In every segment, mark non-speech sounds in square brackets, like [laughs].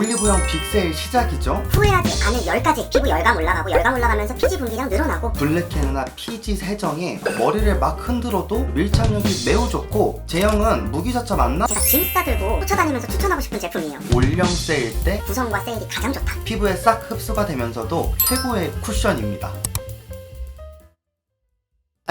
올리브영 빅세일 시작이죠. 후회하지 않을 10가지 피부 열감 올라가고 열감 올라가면서 피지 분비량 늘어나고 블랙헤드나 피지 세정에 머리를 막 흔들어도 밀착력이 매우 좋고 제형은 무기자차 맞나? 제가 짐 싸들고 쫓아다니면서 추천하고 싶은 제품이에요 올영 세일 때 구성과 세일이 가장 좋다 피부에 싹 흡수가 되면서도 최고의 쿠션입니다.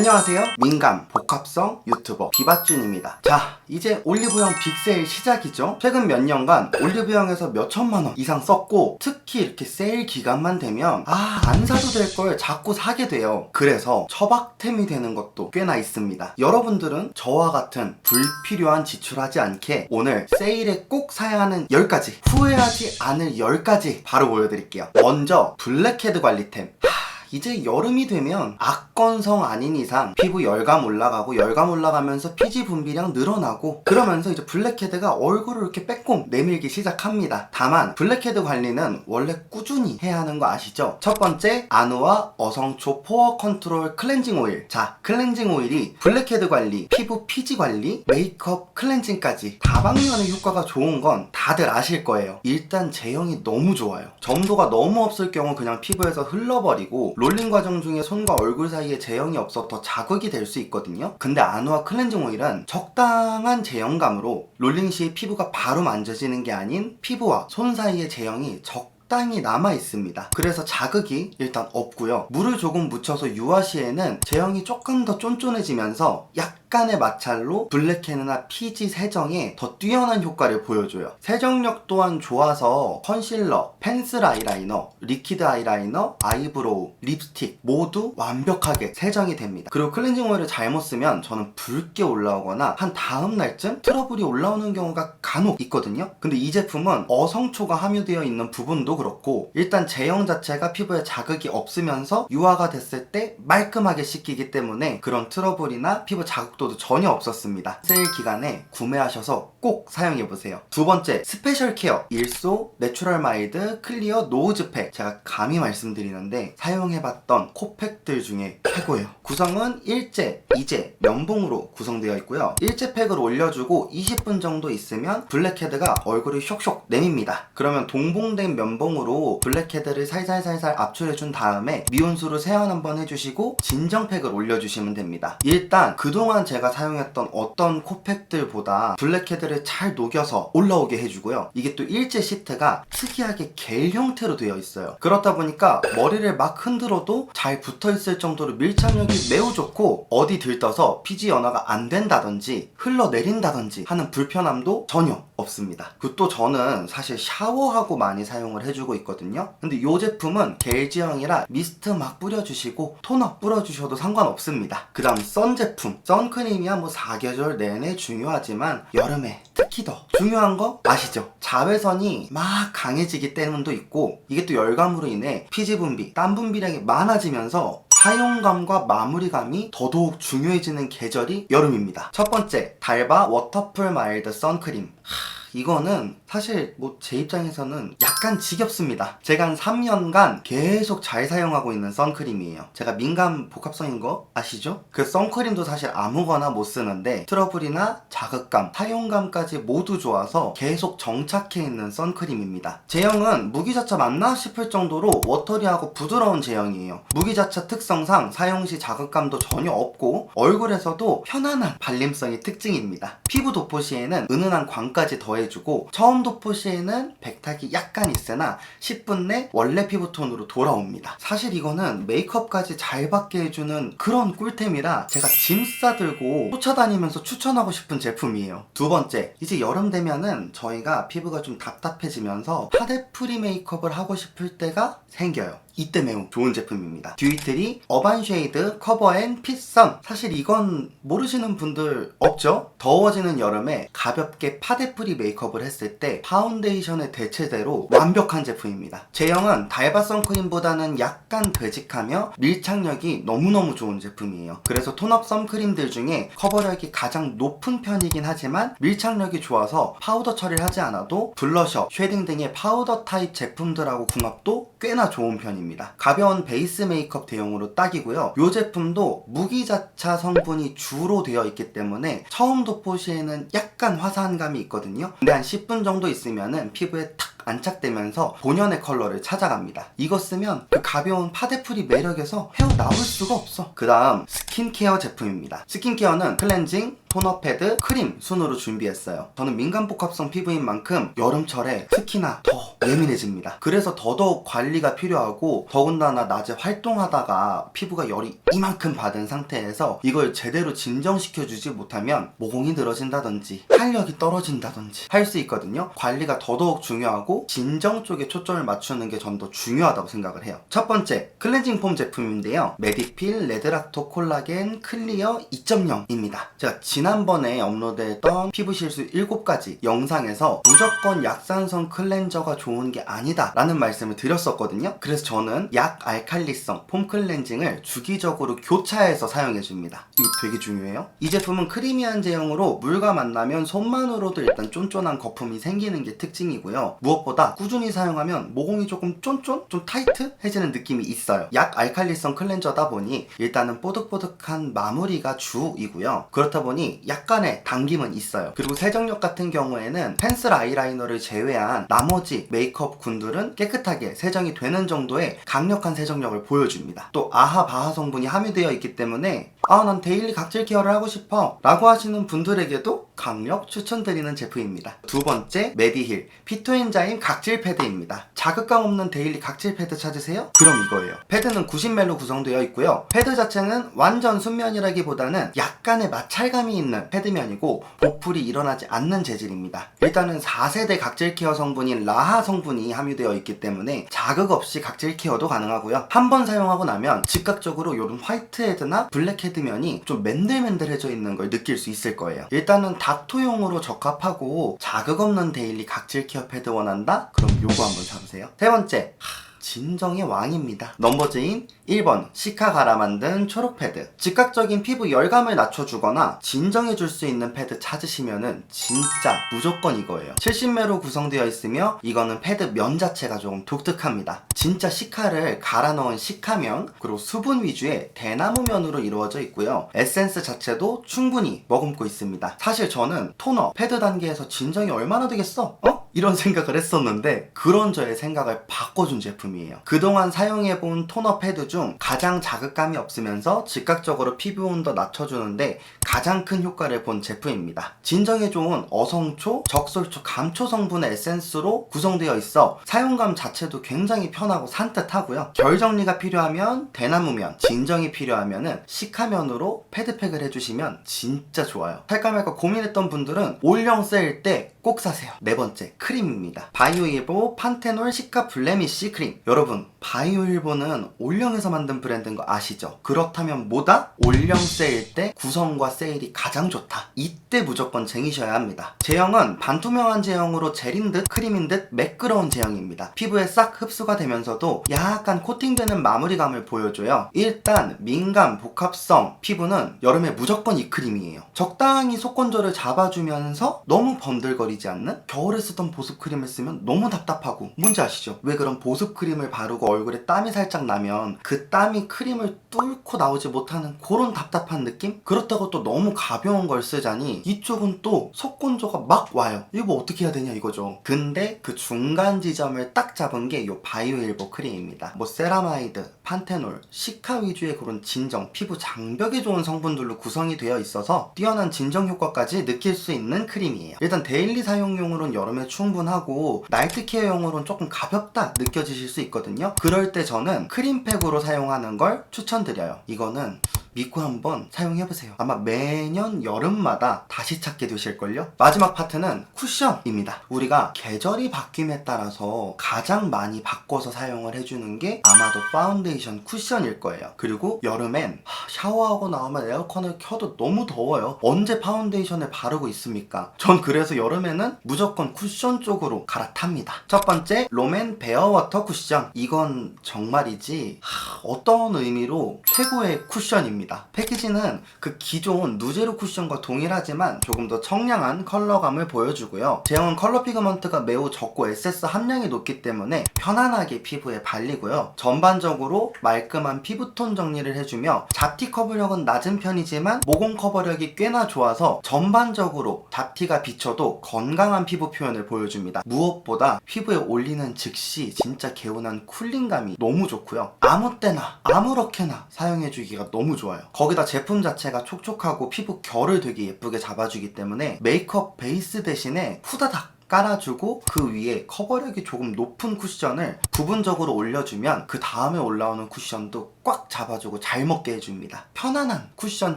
안녕하세요. 민감, 복합성 유튜버 비바준입니다. 자, 이제 올리브영 빅세일 시작이죠. 최근 몇 년간 올리브영에서 몇 천만 원 이상 썼고 특히 이렇게 세일 기간만 되면 아, 안 사도 될 걸 자꾸 사게 돼요. 그래서 처박템이 되는 것도 꽤나 있습니다. 여러분들은 저와 같은 불필요한 지출하지 않게 오늘 세일에 꼭 사야 하는 10가지, 후회하지 않을 10가지 바로 보여드릴게요. 먼저 블랙헤드 관리템. 하, 이제 여름이 되면 악건성 아닌 이상 피부 열감 올라가고 열감 올라가면서 피지 분비량 늘어나고 그러면서 이제 블랙헤드가 얼굴을 이렇게 빼꼼 내밀기 시작합니다. 다만 블랙헤드 관리는 원래 꾸준히 해야 하는 거 아시죠? 첫 번째 아누아 어성초 포어 컨트롤 클렌징 오일. 자, 클렌징 오일이 블랙헤드 관리, 피부 피지 관리, 메이크업 클렌징까지 다방면의 효과가 좋은 건 다들 아실 거예요. 일단 제형이 너무 좋아요. 점도가 너무 없을 경우 그냥 피부에서 흘러버리고 롤링 과정 중에 손과 얼굴 사이에 제형이 없어 더 자극이 될 수 있거든요. 근데 아누아 클렌징 오일은 적당한 제형감으로 롤링 시 피부가 바로 만져지는 게 아닌 피부와 손 사이의 제형이 적 적당히 남아 있습니다. 그래서 자극이 일단 없고요. 물을 조금 묻혀서 유화 시에는 제형이 조금 더 쫀쫀해지면서 약 간의 마찰로 블랙헤드나 피지 세정에 더 뛰어난 효과를 보여줘요. 세정력 또한 좋아서 컨실러, 펜슬 아이라이너, 리퀴드 아이라이너, 아이브로우, 립스틱 모두 완벽하게 세정이 됩니다. 그리고 클렌징 오일을 잘못 쓰면 저는 붉게 올라오거나 한 다음 날쯤 트러블이 올라오는 경우가 간혹 있거든요. 근데 이 제품은 어성초가 함유되어 있는 부분도 그렇고 일단 제형 자체가 피부에 자극이 없으면서 유화가 됐을 때 말끔하게 씻기기 때문에 그런 트러블이나 피부 자극 도도 전혀 없었습니다. 세일 기간에 구매하셔서 꼭 사용해보세요. 두 번째, 스페셜 케어. 일소, 내추럴 마일드, 클리어, 노우즈팩. 제가 감히 말씀드리는데 사용해봤던 코팩들 중에 최고예요. 구성은 일제, 이제, 면봉으로 구성되어 있고요. 일제 팩을 올려주고 20분 정도 있으면 블랙헤드가 얼굴을 쇽쇽 내밉니다. 그러면 동봉된 면봉으로 블랙헤드를 살살살살 압출해준 다음에 미온수로 세안 한번 해주시고 진정팩을 올려주시면 됩니다. 일단 그동안 제가 사용했던 어떤 코팩들보다 블랙헤드를 잘 녹여서 올라오게 해주고요. 이게 또 일제 시트가 특이하게 겔 형태로 되어 있어요. 그렇다 보니까 머리를 막 흔들어도 잘 붙어 있을 정도로 밀착력이 매우 좋고 어디 들떠서 피지 연화가 안 된다든지 흘러내린다든지 하는 불편함도 전혀 없습니다. 그또 저는 사실 샤워하고 많이 사용을 해주고 있거든요. 근데 이 제품은 겔 지형이라 미스트 막 뿌려주시고 토너 뿌려주셔도 상관없습니다. 그 다음 선 제품. 선크림이야 뭐 사계절 내내 중요하지만 여름에 특히 더 중요한 거 아시죠? 자외선이 막 강해지기 때문도 있고 이게 또 열감으로 인해 피지 분비, 땀 분비량이 많아지면서 사용감과 마무리감이 더더욱 중요해지는 계절이 여름입니다. 첫 번째, 달바 워터풀 마일드 선크림. 하, 이거는 사실 뭐 제 입장에서는 약간 지겹습니다. 제가 한 3년간 계속 잘 사용하고 있는 선크림이에요. 제가 민감 복합성인 거 아시죠? 그 선크림도 사실 아무거나 못 쓰는데 트러블이나 자극감, 사용감까지 모두 좋아서 계속 정착해 있는 선크림입니다. 제형은 무기자차 맞나 싶을 정도로 워터리하고 부드러운 제형이에요. 무기자차 특성상 사용 시 자극감도 전혀 없고 얼굴에서도 편안한 발림성이 특징입니다. 피부 도포 시에는 은은한 광까지 더해주고 처음 도포 시에는 백탁이 약간 있으나 10분 내 원래 피부톤으로 돌아옵니다. 사실 이거는 메이크업까지 잘 받게 해주는 그런 꿀템이라 제가 짐 싸들고 쫓아다니면서 추천하고 싶은 제품이에요. 두 번째, 이제 여름 되면은 저희가 피부가 좀 답답해지면서 파데 프리 메이크업을 하고 싶을 때가 생겨요. 이때 매우 좋은 제품입니다. 듀이트리 어반 쉐이드 커버 앤 핏선 사실 이건 모르시는 분들 없죠? 더워지는 여름에 가볍게 파데프리 메이크업을 했을 때 파운데이션의 대체대로 완벽한 제품입니다. 제형은 달바 선크림보다는 약간 되직하며 밀착력이 너무너무 좋은 제품이에요. 그래서 톤업 선크림들 중에 커버력이 가장 높은 편이긴 하지만 밀착력이 좋아서 파우더 처리를 하지 않아도 블러셔, 쉐딩 등의 파우더 타입 제품들하고 궁합도 꽤나 좋은 편 입니다. 가벼운 베이스 메이크업 대용으로 딱이고요. 이 제품도 무기자차 성분이 주로 되어 있기 때문에 처음 도포 시에는 약간 화사한 감이 있거든요. 근데 한 10분 정도 있으면은 피부에 탁 안착되면서 본연의 컬러를 찾아갑니다. 이거 쓰면 그 가벼운 파데프리 매력에서 헤어 나올 수가 없어. 그 다음 스킨케어 제품입니다. 스킨케어는 클렌징, 토너 패드, 크림 순으로 준비했어요. 저는 민감 복합성 피부인 만큼 여름철에 특히나 더 예민해집니다. 그래서 더더욱 관리가 필요하고 더군다나 낮에 활동하다가 피부가 열이 이만큼 받은 상태에서 이걸 제대로 진정시켜주지 못하면 모공이 늘어진다든지 탄력이 떨어진다든지 할 수 있거든요. 관리가 더더욱 중요하고 진정 쪽에 초점을 맞추는 게 전 더 중요하다고 생각을 해요. 첫 번째 클렌징 폼 제품인데요. 메디필 레드락토 콜라겐 클리어 2.0입니다. 제가 지난번에 업로드했던 피부 실수 7가지 영상에서 무조건 약산성 클렌저가 좋은 게 아니다 라는 말씀을 드렸었거든요. 그래서 저는 약 알칼리성 폼 클렌징을 주기적으로 교차해서 사용해 줍니다. 이거 되게 중요해요. 이 제품은 크리미한 제형으로 물과 만나면 손만으로도 일단 쫀쫀한 거품이 생기는 게 특징이고요. 무엇보다 꾸준히 사용하면 모공이 조금 쫀쫀? 좀 타이트해지는 느낌이 있어요. 약 알칼리성 클렌저다 보니 일단은 뽀득뽀득한 마무리가 주이고요. 그렇다 보니 약간의 당김은 있어요. 그리고 세정력 같은 경우에는 펜슬 아이라이너를 제외한 나머지 메이크업 군들은 깨끗하게 세정이 되는 정도의 강력한 세정력을 보여줍니다. 또 아하 바하 성분이 함유되어 있기 때문에 아 난 데일리 각질 케어를 하고 싶어 라고 하시는 분들에게도 강력 추천드리는 제품입니다. 두 번째 메디힐 피토엔자임 각질 패드입니다. 자극감 없는 데일리 각질 패드 찾으세요? 그럼 이거예요. 패드는 90멜로 구성되어 있고요. 패드 자체는 완전 순면이라기보다는 약간의 마찰감이 있는 패드면이고 보풀이 일어나지 않는 재질입니다. 일단은 4세대 각질 케어 성분인 라하 성분이 함유되어 있기 때문에 자극 없이 각질 케어도 가능하고요. 한 번 사용하고 나면 즉각적으로 이런 화이트헤드나 블랙헤드 면이 좀 맨들맨들해져 있는 걸 느낄 수 있을 거예요. 일단은 닥토용으로 적합하고 자극 없는 데일리 각질 케어 패드 원한다? 그럼 요거 한번 사보세요. 세 번째. 하, 진정의 왕입니다. 넘버즈인 1번 시카 갈아 만든 초록 패드 즉각적인 피부 열감을 낮춰주거나 진정해줄 수 있는 패드 찾으시면은 진짜 무조건 이거예요 70매로 구성되어 있으며 이거는 패드 면 자체가 조금 독특합니다 진짜 시카를 갈아 넣은 시카면 그리고 수분 위주의 대나무 면으로 이루어져 있고요 에센스 자체도 충분히 머금고 있습니다 사실 저는 토너 패드 단계에서 진정이 얼마나 되겠어? 어? 이런 [laughs] 생각을 했었는데 그런 저의 생각을 바꿔준 제품이 에요. 그동안 사용해본 토너 패드 중 가장 자극감이 없으면서 즉각적으로 피부 온도 낮춰주는데 가장 큰 효과를 본 제품입니다. 진정에 좋은 어성초, 적솔초, 감초 성분의 에센스로 구성되어 있어 사용감 자체도 굉장히 편하고 산뜻하고요. 결 정리가 필요하면 대나무면, 진정이 필요하면은 시카면으로 패드팩을 해주시면 진짜 좋아요. 살까 말까 고민했던 분들은 올영 세일 때 꼭 사세요. 네 번째, 크림입니다. 바이오일보 판테놀 시카 블레미쉬 크림. 여러분, 바이오일보는 올영에서 만든 브랜드인 거 아시죠? 그렇다면 뭐다? 올영 세일 때 구성과 세일이 가장 좋다. 이때 무조건 쟁이셔야 합니다. 제형은 반투명한 제형으로 젤인 듯 크림인 듯 매끄러운 제형입니다. 피부에 싹 흡수가 되면서도 약간 코팅되는 마무리감을 보여줘요. 일단 민감, 복합성 피부는 여름에 무조건 이 크림이에요. 적당히 속건조를 잡아주면서 너무 번들거리지 않는 겨울에 쓰던 보습 크림을 쓰면 너무 답답하고 뭔지 아시죠? 왜 그런 보습 크림을 바르고 얼굴에 땀이 살짝 나면 그 땀이 크림을 뚫고 나오지 못하는 그런 답답한 느낌? 그렇다고 또 너무 가벼운 걸 쓰자니 이쪽은 또 속건조가 막 와요. 이거 뭐 어떻게 해야 되냐 이거죠. 근데 그 중간 지점을 딱 잡은 게 이 바이오 일보 크림입니다. 뭐 세라마이드, 판테놀, 시카 위주의 그런 진정, 피부 장벽에 좋은 성분들로 구성이 되어 있어서 뛰어난 진정 효과까지 느낄 수 있는 크림이에요. 일단 데일리 사용용으로는 여름에 충분하고 나이트 케어용으로는 조금 가볍다 느껴지실 수 있거든요. 그럴 때 저는 크림팩으로 사용하는 걸 추천드려요. 이거는 믿고 한번 사용해보세요. 아마 매년 여름마다 다시 찾게 되실걸요? 마지막 파트는 쿠션입니다. 우리가 계절이 바뀜에 따라서 가장 많이 바꿔서 사용을 해주는 게 아마도 파운데이션 쿠션일 거예요. 그리고 여름엔 하, 샤워하고 나오면 에어컨을 켜도 너무 더워요. 언제 파운데이션을 바르고 있습니까? 전 그래서 여름에는 무조건 쿠션 쪽으로 갈아탑니다. 첫 번째, 롬앤 베어워터 쿠션. 이건 정말이지 하, 어떤 의미로 최고의 쿠션입니다. 제품입니다. 패키지는 그 기존 누제로 쿠션과 동일하지만 조금 더 청량한 컬러감을 보여주고요. 제형은 컬러 피그먼트가 매우 적고 SS 함량이 높기 때문에 편안하게 피부에 발리고요. 전반적으로 말끔한 피부톤 정리를 해주며 잡티 커버력은 낮은 편이지만 모공 커버력이 꽤나 좋아서 전반적으로 잡티가 비쳐도 건강한 피부 표현을 보여줍니다. 무엇보다 피부에 올리는 즉시 진짜 개운한 쿨링감이 너무 좋고요. 아무 때나 아무렇게나 사용해주기가 너무 좋아요. 거기다 제품 자체가 촉촉하고 피부 결을 되게 예쁘게 잡아주기 때문에 메이크업 베이스 대신에 후다닥 깔아주고 그 위에 커버력이 조금 높은 쿠션을 부분적으로 올려주면 그 다음에 올라오는 쿠션도 꽉 잡아주고 잘 먹게 해줍니다. 편안한 쿠션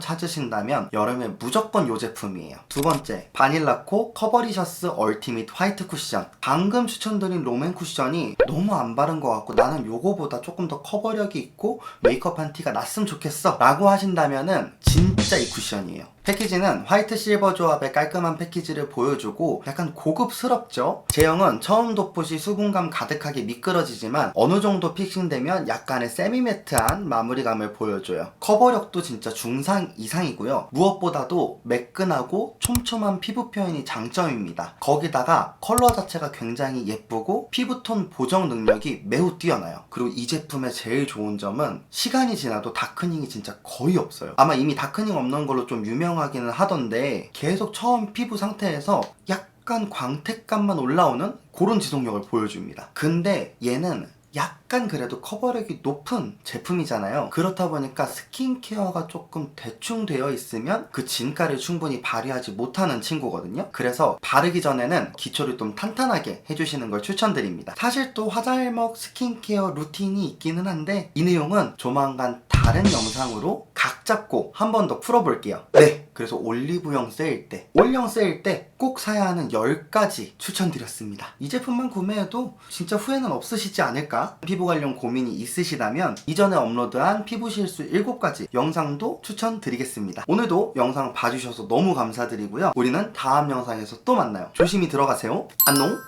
찾으신다면 여름에 무조건 이 제품이에요. 두 번째, 바닐라코 커버리셔스 얼티밋 화이트 쿠션. 방금 추천드린 롬앤 쿠션이 너무 안 바른 것 같고 나는 요거보다 조금 더 커버력이 있고 메이크업한 티가 났으면 좋겠어 라고 하신다면은 진짜 이 쿠션이에요. 패키지는 화이트 실버 조합의 깔끔한 패키지를 보여주고 약간 고급스럽죠? 제형은 처음 돋보시 수분감 가득하게 미끄러지지만 어느 정도 픽싱되면 약간의 세미매트한 마무리감을 보여줘요. 커버력도 진짜 중상 이상이고요. 무엇보다도 매끈하고 촘촘한 피부 표현이 장점입니다. 거기다가 컬러 자체가 굉장히 예쁘고 피부톤 보정 능력이 매우 뛰어나요. 그리고 이 제품의 제일 좋은 점은 시간이 지나도 다크닝이 진짜 거의 없어요. 아마 이미 다크닝 없는 걸로 좀 유명 하기는 하던데 계속 처음 피부 상태에서 약간 광택감만 올라오는 그런 지속력을 보여줍니다. 근데 얘는 약간 그래도 커버력이 높은 제품이잖아요. 그렇다 보니까 스킨케어가 조금 대충 되어 있으면 그 진가를 충분히 발휘하지 못하는 친구거든요. 그래서 바르기 전에는 기초를 좀 탄탄하게 해주시는 걸 추천드립니다. 사실 또 화잘먹 스킨케어 루틴이 있기는 한데 이 내용은 조만간 다른 영상으로 각 잡고 한 번 더 풀어볼게요. 네. 그래서 올리브영 세일 때, 올영 세일 때 꼭 사야 하는 10가지 추천드렸습니다. 이 제품만 구매해도 진짜 후회는 없으시지 않을까? 피부 관련 고민이 있으시다면 이전에 업로드한 피부 실수 7가지 영상도 추천드리겠습니다. 오늘도 영상 봐주셔서 너무 감사드리고요. 우리는 다음 영상에서 또 만나요. 조심히 들어가세요. 안녕!